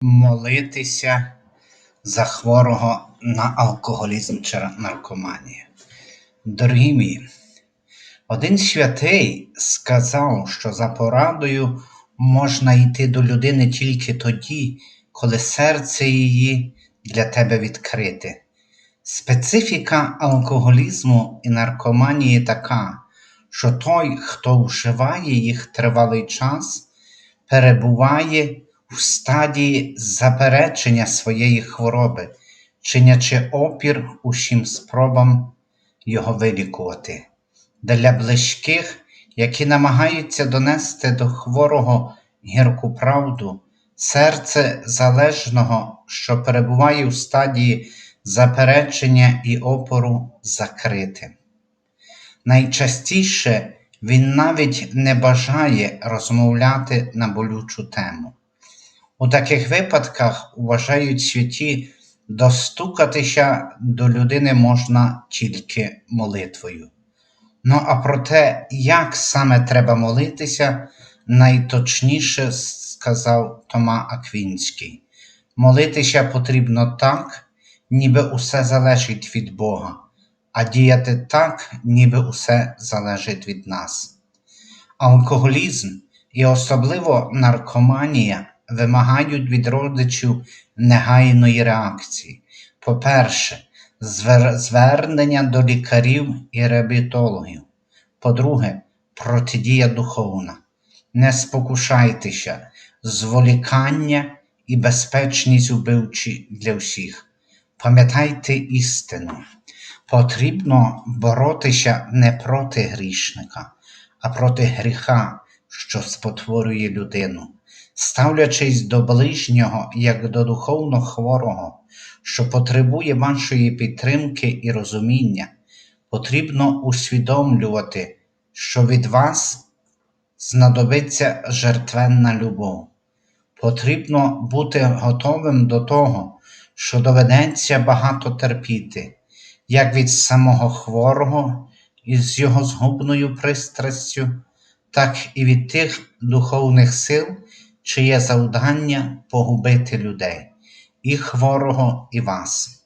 молитися за хворого на алкоголізм чи наркоманію. Дорогі мої, один святий сказав, що за порадою можна йти до людини тільки тоді, коли серце її для тебе відкрите. Специфіка алкоголізму і наркоманії така, що той, хто вживає їх тривалий час, перебуває в стадії заперечення своєї хвороби, чинячи опір усім спробам його вилікувати. Для близьких, які намагаються донести до хворого гірку правду, серце залежного, що перебуває в стадії заперечення і опору закрите. Найчастіше він навіть не бажає розмовляти на болючу тему. У таких випадках вважають святі, достукатися до людини можна тільки молитвою. Ну а про те, як саме треба молитися, найточніше сказав Тома Аквінський. Молитися потрібно так, ніби усе залежить від Бога, а діяти так, ніби усе залежить від нас. Алкоголізм і особливо наркоманія вимагають від родичів негайної реакції. По-перше, звернення до лікарів і реабілітологів. По-друге, протидія духовна. Не спокушайтеся, зволікання і безпечність убивчі для всіх. Пам'ятайте істину. Потрібно боротися не проти грішника, а проти гріха, що спотворює людину ставлячись до ближнього як до духовно хворого, що потребує вашої підтримки і розуміння, потрібно усвідомлювати, що від вас знадобиться жертвенна любов. Потрібно бути готовим до того, що доведеться багато терпіти, як від самого хворого із його згубною пристрастю, так і від тих духовних сил, чиє завдання погубити людей, і хворого, і вас.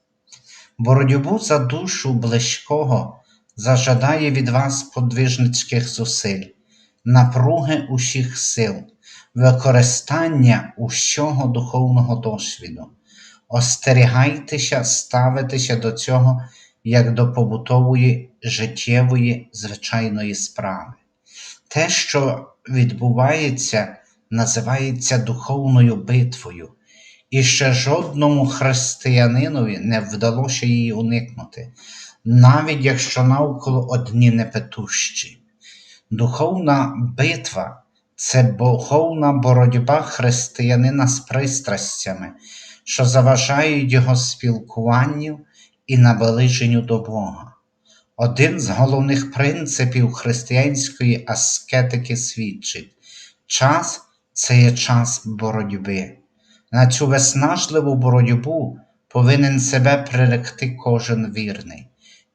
Боротьбу за душу близького зажадає від вас подвижницьких зусиль, напруги усіх сил, використання усього духовного досвіду. Остерігайтеся ставитися до цього як до побутової життєвої звичайної справи. Те, що відбувається називається духовною битвою, і ще жодному християнинові не вдалося її уникнути, навіть якщо навколо одні непетущі. Духовна битва це духовна боротьба християнина з пристрастями, що заважають його спілкуванню і наближенню до Бога. Один з головних принципів християнської аскетики свідчить час це є час боротьби. На цю виснажливу боротьбу повинен себе приректи кожен вірний.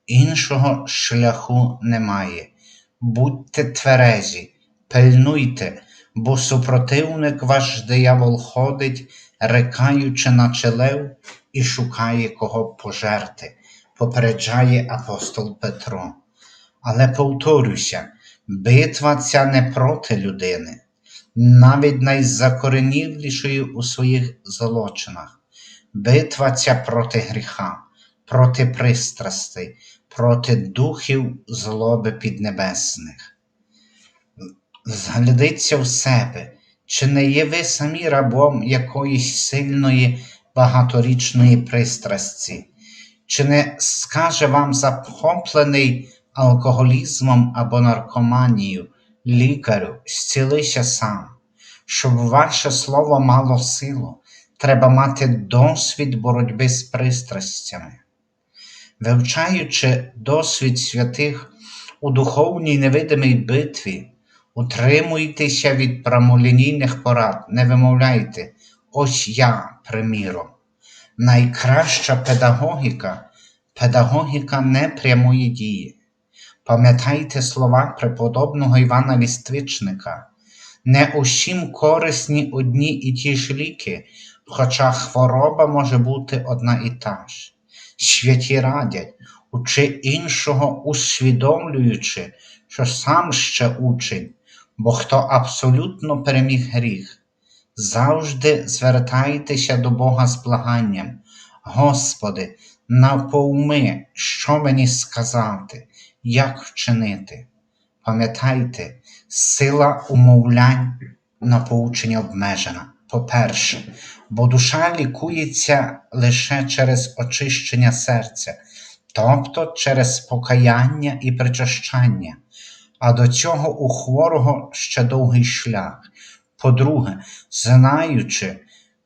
Іншого шляху немає. Будьте тверезі, пильнуйте, бо супротивник ваш диявол ходить, рекаючи наче лев і шукає кого пожерти, попереджає апостол Петро. Але повторюся, битва ця не проти людини навіть найзакоренілішої у своїх злочинах. Битва ця проти гріха, проти пристрастей, проти духів злоби піднебесних. Зглядиться в себе, чи не є ви самі рабом якоїсь сильної багаторічної пристрасті, чи не скаже вам захоплений алкоголізмом або наркоманією, Лікарю, зцілися сам, щоб ваше слово мало силу, треба мати досвід боротьби з пристрастями. Вивчаючи досвід святих у духовній невидимій битві, утримуйтеся від прямолінійних порад, не вимовляйте, ось я, приміром. Найкраща педагогіка педагогіка непрямої дії. Пам'ятайте слова преподобного Івана Ліствичника Не усім корисні одні і ті ж ліки, хоча хвороба може бути одна і та ж. Святі радять, учи іншого, усвідомлюючи, що сам ще учень, бо хто абсолютно переміг гріх. Завжди звертайтеся до Бога з благанням. Господи, напоуми, що мені сказати, як вчинити. Пам'ятайте, сила умовлянь на поучення обмежена. По-перше, бо душа лікується лише через очищення серця, тобто через покаяння і причащання, а до цього у хворого ще довгий шлях. По-друге, знаючи,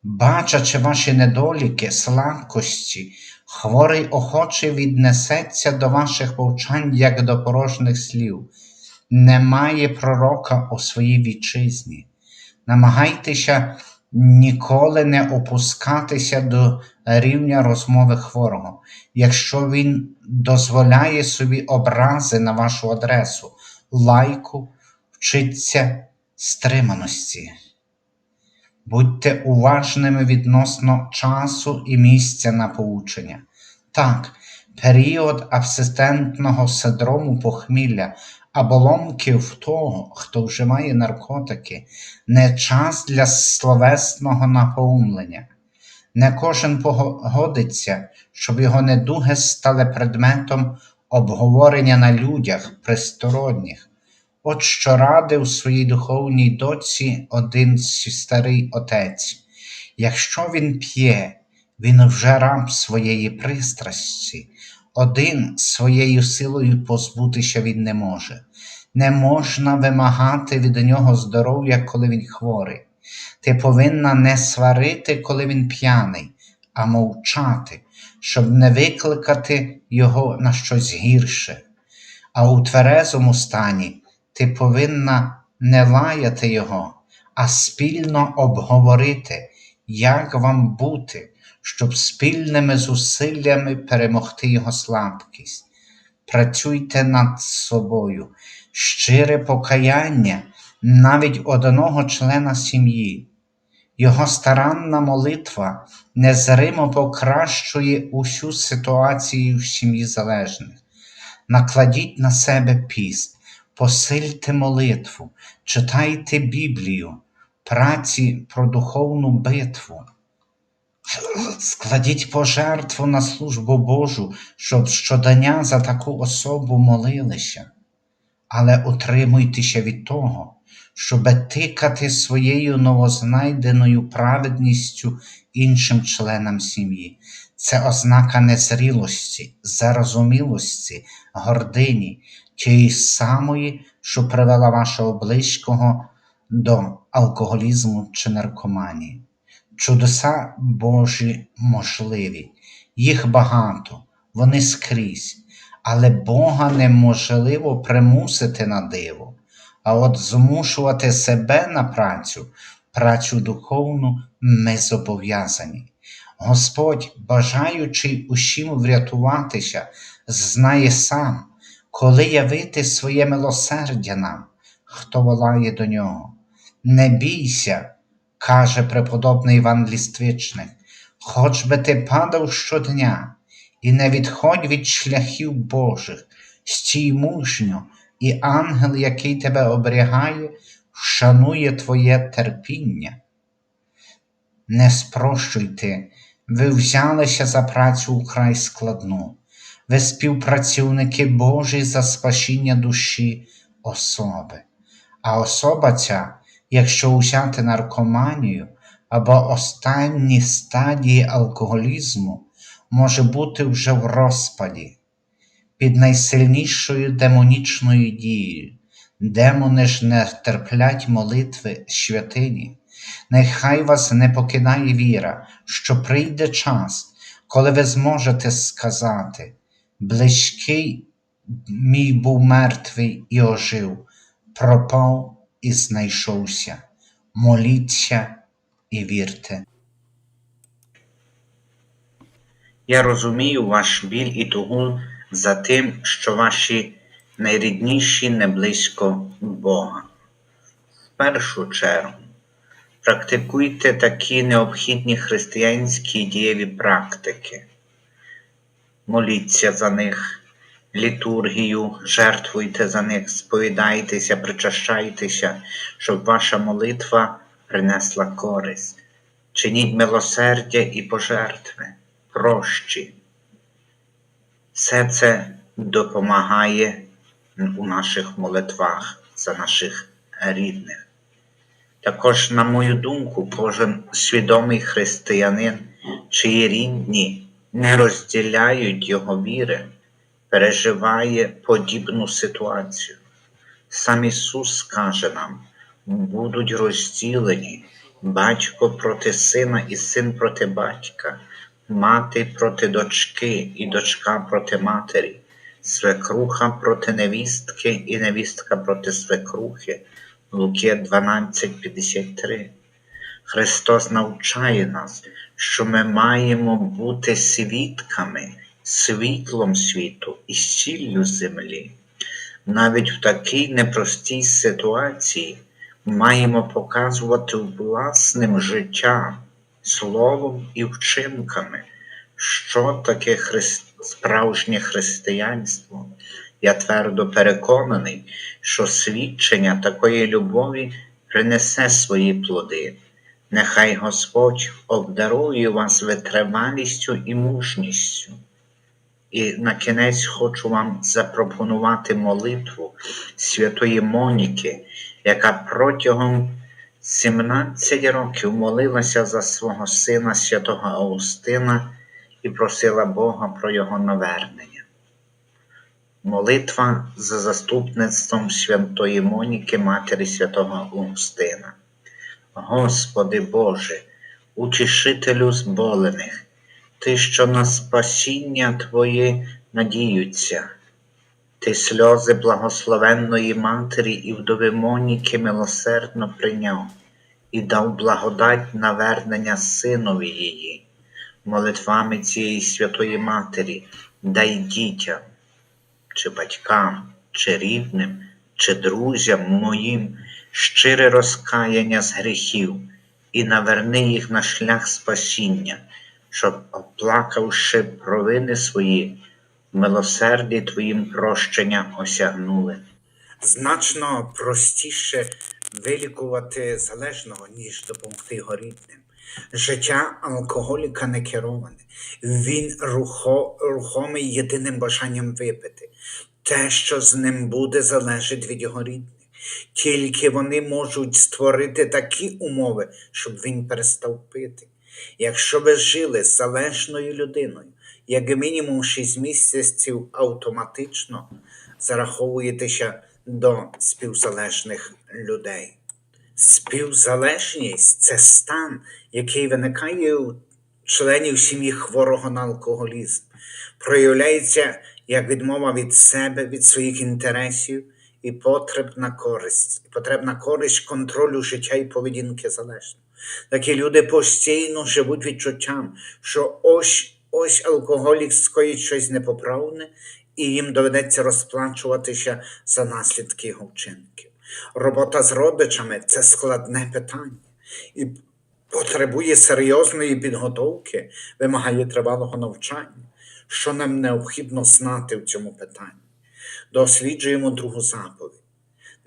бачачи ваші недоліки, слабкості, хворий охоче віднесеться до ваших повчань як до порожніх слів. Немає пророка у своїй вітчизні. Намагайтеся ніколи не опускатися до рівня розмови хворого, якщо він дозволяє собі образи на вашу адресу, лайку, вчиться стриманості. Будьте уважними відносно часу і місця на поучення. Так, період абсистентного синдрому похмілля або ломків того, хто вживає наркотики, не час для словесного напоумлення. Не кожен погодиться, щоб його недуги стали предметом обговорення на людях присторонніх. От що радив своїй духовній доці один старий отець. Якщо він п'є, він вже раб своєї пристрасті, один своєю силою позбутися він не може. Не можна вимагати від нього здоров'я, коли він хворий. Ти повинна не сварити, коли він п'яний, а мовчати, щоб не викликати його на щось гірше. А у тверезому стані ти повинна не лаяти його, а спільно обговорити, як вам бути, щоб спільними зусиллями перемогти його слабкість. Працюйте над собою, щире покаяння навіть одного члена сім'ї. Його старанна молитва незримо покращує усю ситуацію в сім'ї залежних. Накладіть на себе піст, посильте молитву, читайте Біблію, праці про духовну битву. Складіть пожертву на службу Божу, щоб щодання за таку особу молилися, але утримуйтеся від того, щоб тикати своєю новознайденою праведністю іншим членам сім'ї. Це ознака незрілості, зарозумілості, гордині, тієї самої, що привела вашого близького до алкоголізму чи наркоманії. Чудеса Божі можливі, їх багато, вони скрізь, але Бога неможливо примусити на диво, а от змушувати себе на працю, працю духовну ми зобов'язані. Господь, бажаючи усім врятуватися, знає сам, коли явити своє милосердя нам, хто волає до нього. Не бійся каже преподобний Іван Ліствичник, хоч би ти падав щодня, і не відходь від шляхів Божих, стій мужньо, і ангел, який тебе оберігає, вшанує твоє терпіння. Не спрощуйте, ви взялися за працю украй складну, ви співпрацівники Божі за спасіння душі особи, а особа ця якщо взяти наркоманію або останні стадії алкоголізму, може бути вже в розпаді, під найсильнішою демонічною дією. Демони ж не терплять молитви святині. Нехай вас не покидає віра, що прийде час, коли ви зможете сказати: близький мій був мертвий і ожив, пропав і знайшовся. Моліться і вірте. Я розумію ваш біль і тугу за тим, що ваші найрідніші не близько Бога. В першу чергу практикуйте такі необхідні християнські дієві практики. Моліться за них, літургію, жертвуйте за них, сповідайтеся, причащайтеся, щоб ваша молитва принесла користь. Чиніть милосердя і пожертви, прощі. Все це допомагає у наших молитвах за наших рідних. Також, на мою думку, кожен свідомий християнин, чиї рідні не розділяють його віри, переживає подібну ситуацію. Сам Ісус каже нам, будуть розділені батько проти сина і син проти батька, мати проти дочки і дочка проти матері, свекруха проти невістки і невістка проти свекрухи. Луки 12:53. Христос навчає нас, що ми маємо бути свідками, світлом світу і сіллю землі. Навіть в такій непростій ситуації маємо показувати власним життям, словом і вчинками, що таке хри- справжнє християнство. Я твердо переконаний, що свідчення такої любові принесе свої плоди. Нехай Господь обдарує вас витривалістю і мужністю. І на кінець хочу вам запропонувати молитву святої Моніки, яка протягом 17 років молилася за свого сина святого Аустина і просила Бога про його навернення. Молитва за заступництвом святої Моніки, Матері святого Августина. Господи Боже, утішителю зболених, Ти, що на спасіння Твоє надіються, Ти сльози благословенної Матері і вдови Моніки милосердно прийняв і дав благодать навернення синові її, молитвами цієї святої Матері, дай дітям чи батькам, чи рідним, чи друзям моїм щире розкаяння з гріхів і наверни їх на шлях спасіння, щоб, оплакавши провини свої, милосерді Твоїм прощення осягнули. Значно простіше вилікувати залежного, ніж допомогти його рідним. Життя алкоголіка не кероване. Він рухо, рухомий єдиним бажанням випити. Те, що з ним буде, залежить від його рідних. Тільки вони можуть створити такі умови, щоб він перестав пити. Якщо ви жили з залежною людиною, як мінімум 6 місяців автоматично зараховуєтеся до співзалежних людей. Співзалежність це стан, який виникає у членів сім'ї хворого на алкоголізм, проявляється як відмова від себе, від своїх інтересів і потребна користь, потребна користь контролю життя і поведінки залежно. Такі люди постійно живуть відчуттям, що ось ось алкоголік скоїть щось непоправне, і їм доведеться розплачуватися за наслідки його вчинків. Робота з родичами це складне питання і потребує серйозної підготовки, вимагає тривалого навчання, що нам необхідно знати в цьому питанні. Досліджуємо другу заповідь.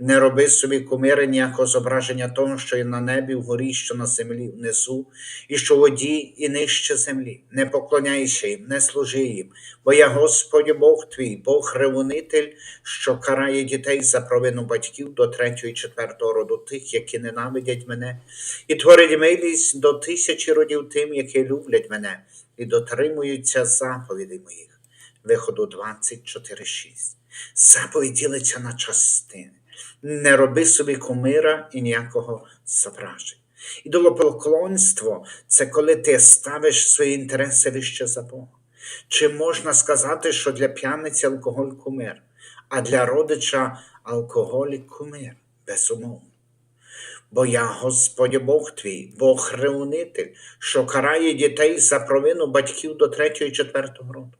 Не роби собі кумири ніякого зображення того, що є на небі, вгорі, що на землі, внизу, і що воді, і нижче землі. Не поклоняйся їм, не служи їм, бо я Господь Бог твій, Бог ревунитель, що карає дітей за провину батьків до третього і четвертого роду тих, які ненавидять мене, і творить милість до тисячі родів тим, які люблять мене, і дотримуються заповідей моїх. Виходу 24.6. Заповідь ділиться на частини. Не роби собі кумира і ніякого зображення. Ідолопоклонство – це коли ти ставиш свої інтереси вище за Бога. Чи можна сказати, що для п'яниці алкоголь кумир, а для родича алкоголік кумир? Безумовно. Бо я Господь Бог твій, Бог ревнитель, що карає дітей за провину батьків до третього і четвертого роду.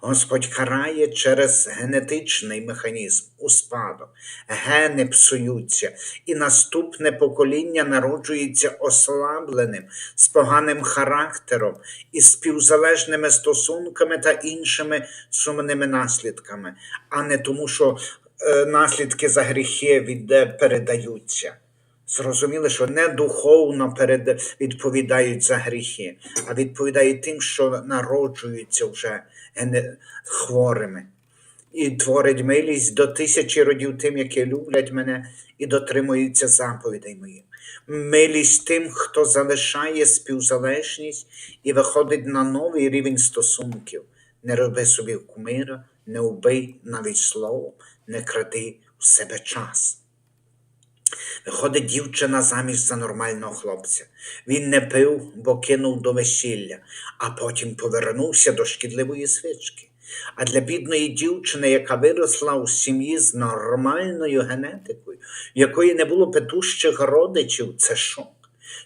Господь карає через генетичний механізм у спадок. Гени псуються, і наступне покоління народжується ослабленим, з поганим характером, із співзалежними стосунками та іншими сумними наслідками, а не тому, що е, наслідки за гріхи від, передаються. Зрозуміли, що не духовно перед... відповідають за гріхи, а відповідають тим, що народжуються вже хворими. І творить милість до тисячі родів тим, які люблять мене і дотримуються заповідей моїх. Милість тим, хто залишає співзалежність і виходить на новий рівень стосунків. Не роби собі кумира, не вбий навіть слово, не кради у себе час. Виходить дівчина заміж за нормального хлопця. Він не пив, бо кинув до весілля, а потім повернувся до шкідливої свічки. А для бідної дівчини, яка виросла у сім'ї з нормальною генетикою, якої не було петущих родичів, це шок.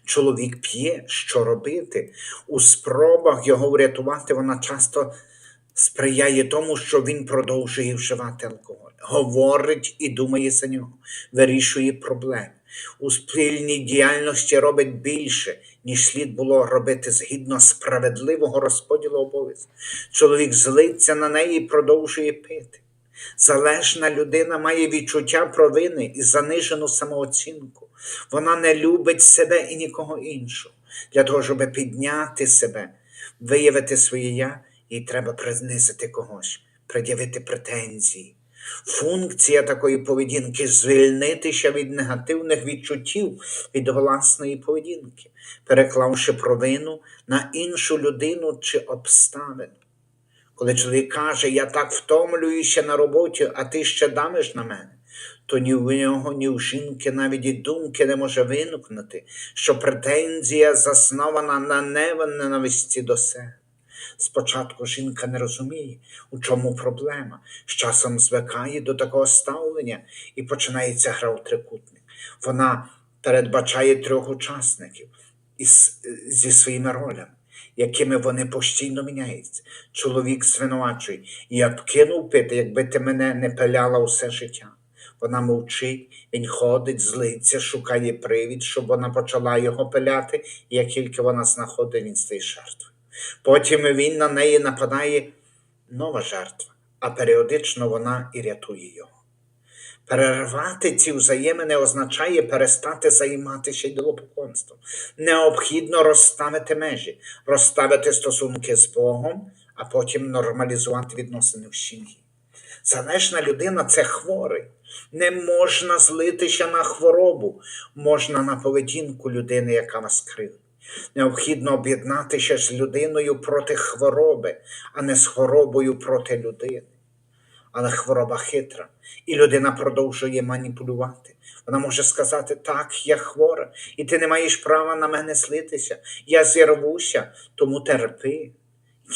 Чоловік п'є, що робити. У спробах його врятувати вона часто сприяє тому, що він продовжує вживати алкоголь, говорить і думає за нього, вирішує проблеми. У спільній діяльності робить більше, ніж слід було робити згідно справедливого розподілу обов'язків. Чоловік злиться на неї і продовжує пити. Залежна людина має відчуття провини і занижену самооцінку. Вона не любить себе і нікого іншого. Для того, щоб підняти себе, виявити своє я, їй треба принизити когось, пред'явити претензії. Функція такої поведінки звільнитися від негативних відчуттів від власної поведінки, переклавши провину на іншу людину чи обставину. Коли чоловік каже, я так втомлююся на роботі, а ти ще дамиш на мене, то ні в нього, ні в жінки навіть і думки не може виникнути, що претензія заснована на ненависті до себе. Спочатку жінка не розуміє, у чому проблема, з часом звикає до такого ставлення і починається гра у трикутник. Вона передбачає трьох учасників із, зі своїми ролями, якими вони постійно міняються. Чоловік звинувачує, я б кинув пити, якби ти мене не пиляла усе життя. Вона мовчить, він ходить, злиться, шукає привід, щоб вона почала його пиляти, і як тільки вона знаходить, він стає жертвою. Потім він на неї нападає нова жертва, а періодично вона і рятує його. Перервати ці взаємини означає перестати займатися ідолопоклонством. Необхідно розставити межі, розставити стосунки з Богом, а потім нормалізувати відносини в сім'ї. Залежна людина це хворий. Не можна злитися на хворобу, можна на поведінку людини, яка вас кривить. Необхідно об'єднатися з людиною проти хвороби, а не з хворобою проти людини. Але хвороба хитра, і людина продовжує маніпулювати. Вона може сказати: так, я хвора, і ти не маєш права на мене слитися. Я зірвуся, тому терпи.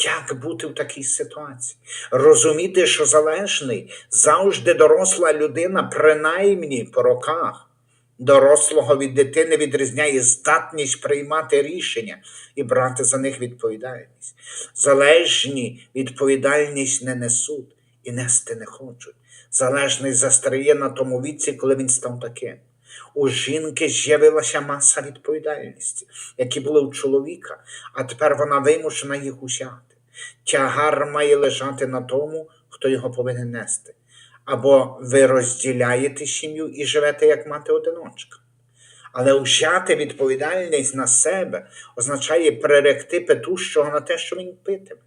Як бути в такій ситуації? Розуміти, що залежний завжди доросла людина, принаймні по роках. Дорослого від дитини відрізняє здатність приймати рішення і брати за них відповідальність. Залежні відповідальність не несуть і нести не хочуть. Залежний застаріє на тому віці, коли він став таким. У жінки з'явилася маса відповідальності, які були у чоловіка, а тепер вона вимушена їх узяти. Тягар має лежати на тому, хто його повинен нести. Або ви розділяєте сім'ю і живете як мати одиночка. Але взяти відповідальність на себе означає переректи петущого на те, що він питиме.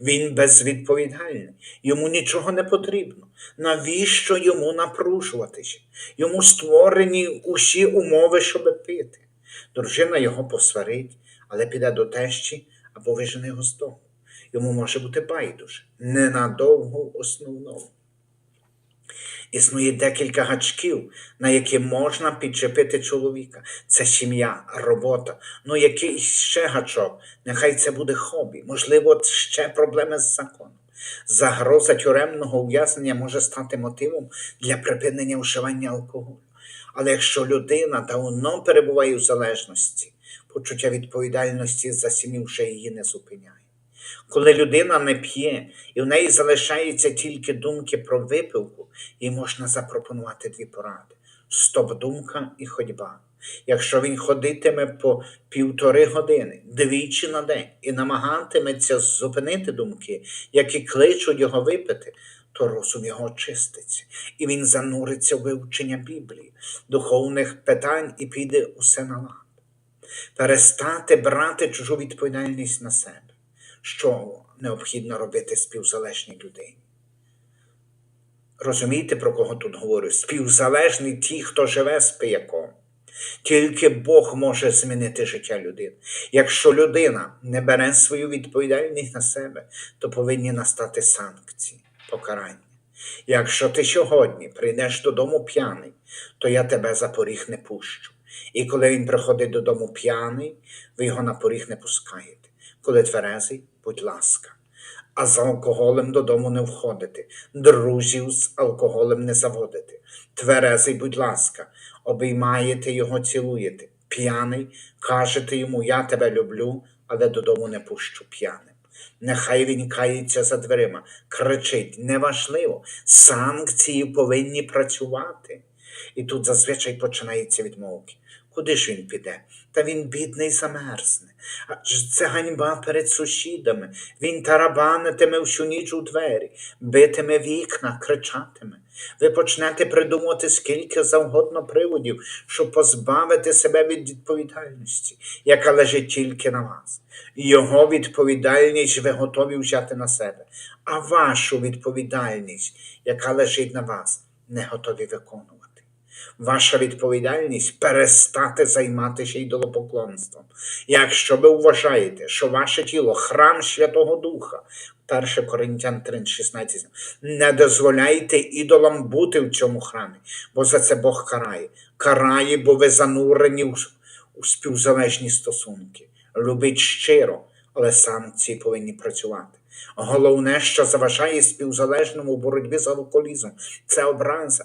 Він безвідповідальний, йому нічого не потрібно. Навіщо йому напружуватися? Йому створені усі умови, щоб пити. Дружина його посварить, але піде до тещі або вижене його з дому. Йому може бути байдуже, ненадовго основному. Існує декілька гачків, на які можна підчепити чоловіка. Це сім'я, робота. Ну, якийсь ще гачок. Нехай це буде хобі, можливо, ще проблеми з законом. Загроза тюремного ув'язнення може стати мотивом для припинення вживання алкоголю. Але якщо людина давно перебуває в залежності, почуття відповідальності за сім'ю вже її не зупиняє. Коли людина не п'є і в неї залишаються тільки думки про випивку, їй можна запропонувати дві поради: стоп-думка і ходьба. Якщо він ходитиме по півтори години двічі на день і намагатиметься зупинити думки, які кличуть його випити, то розум його очиститься, і він зануриться в вивчення Біблії, духовних питань і піде усе на лад. Перестати брати чужу відповідальність на себе, що необхідно робити співзалежній людині. Розумієте, про кого тут говорю? Співзалежні ті, хто живе з пияком. Тільки Бог може змінити життя людини. Якщо людина не бере свою відповідальність на себе, то повинні настати санкції, покарання. Якщо ти сьогодні прийдеш додому п'яний, то я тебе за поріг не пущу. І коли він приходить додому п'яний, ви його на поріг не пускаєте. Коли тверезий, будь ласка. А з алкоголем додому не входити, друзів з алкоголем не заводити. Тверезий, будь ласка, обіймаєте його, цілуєте. П'яний, кажете йому, я тебе люблю, але додому не пущу п'яним. Нехай він кається за дверима, кричить, неважливо, санкції повинні працювати. І тут зазвичай починається відмовки. Куди ж він піде? Та він бідний замерзне. Це ганьба перед сусідами. Він тарабанитиме всю ніч у двері, битиме вікна, кричатиме. Ви почнете придумувати скільки завгодно приводів, щоб позбавити себе від відповідальності, яка лежить тільки на вас. Його відповідальність ви готові взяти на себе, а вашу відповідальність, яка лежить на вас, не готові виконувати. Ваша відповідальність перестати займатися ідолопоклонством. Якщо ви вважаєте, що ваше тіло храм Святого Духа, 1 Коринтян 3,16, не дозволяйте ідолам бути в цьому храмі, бо за це Бог карає. Карає, бо ви занурені у, співзалежні стосунки. Любіть щиро, але санкції повинні працювати. Головне, що заважає співзалежному боротьбі з алкоголізмом, це образа,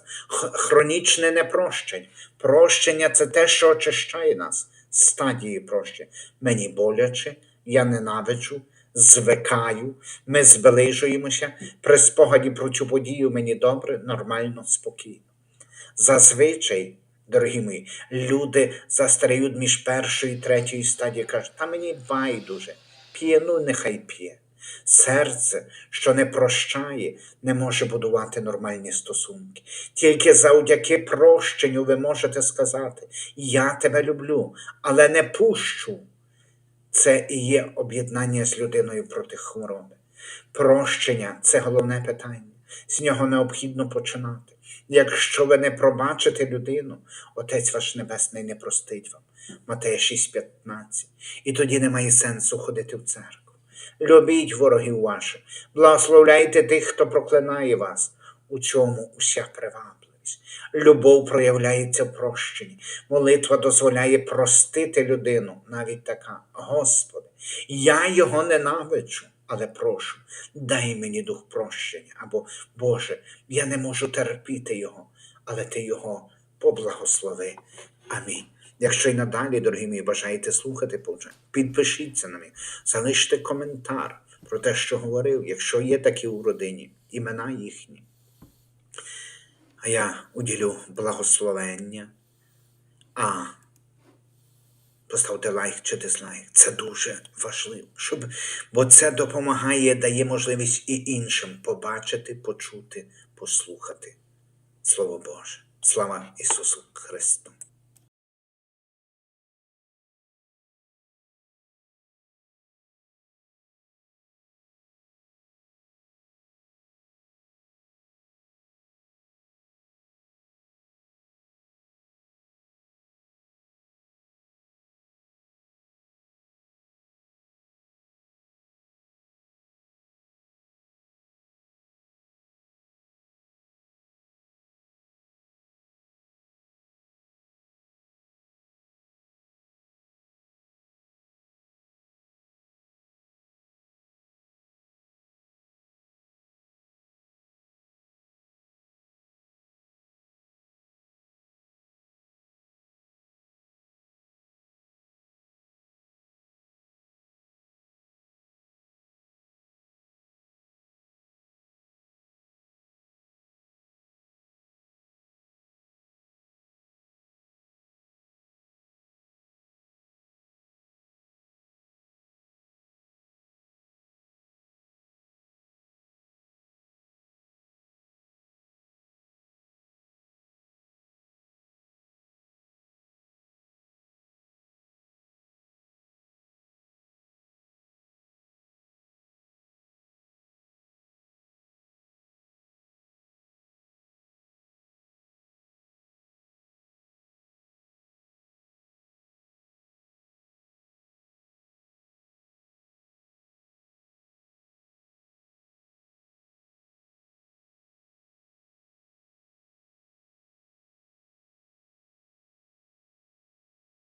хронічне непрощення. Прощення це те, що очищає нас. Стадії прощення. Мені боляче, я ненавиджу, звикаю, ми зближуємося. При спогаді про цю подію мені добре, нормально, спокійно. Зазвичай, дорогі мої, люди застають між першою і третьою стадією, кажуть, та мені байдуже, п'є, ну нехай п'є. Серце, що не прощає, не може будувати нормальні стосунки. Тільки завдяки прощенню ви можете сказати: Я тебе люблю, але не пущу. Це і є об'єднання з людиною проти хвороби. Прощення це головне питання. З нього необхідно починати. Якщо ви не пробачите людину, Отець ваш Небесний не простить вам. Матея 6,15. І тоді немає сенсу ходити в церкву. Любіть ворогів ваших, благословляйте тих, хто проклинає вас. У цьому уся привабливість. Любов проявляється в прощенні. Молитва дозволяє простити людину, навіть така. Господи, я його ненавиджу, але прошу, дай мені дух прощення. Або Боже, я не можу терпіти його, але ти його поблагослови. Амінь. Якщо й надалі, дорогі мої, бажаєте слухати повчання, підпишіться на мене, залиште коментар про те, що говорив, якщо є такі у родині, імена їхні. А я уділю благословення. А поставте лайк чи дизлайк. Це дуже важливо, щоб, бо це допомагає, дає можливість і іншим побачити, почути, послухати Слово Боже. Слава Ісусу Христу!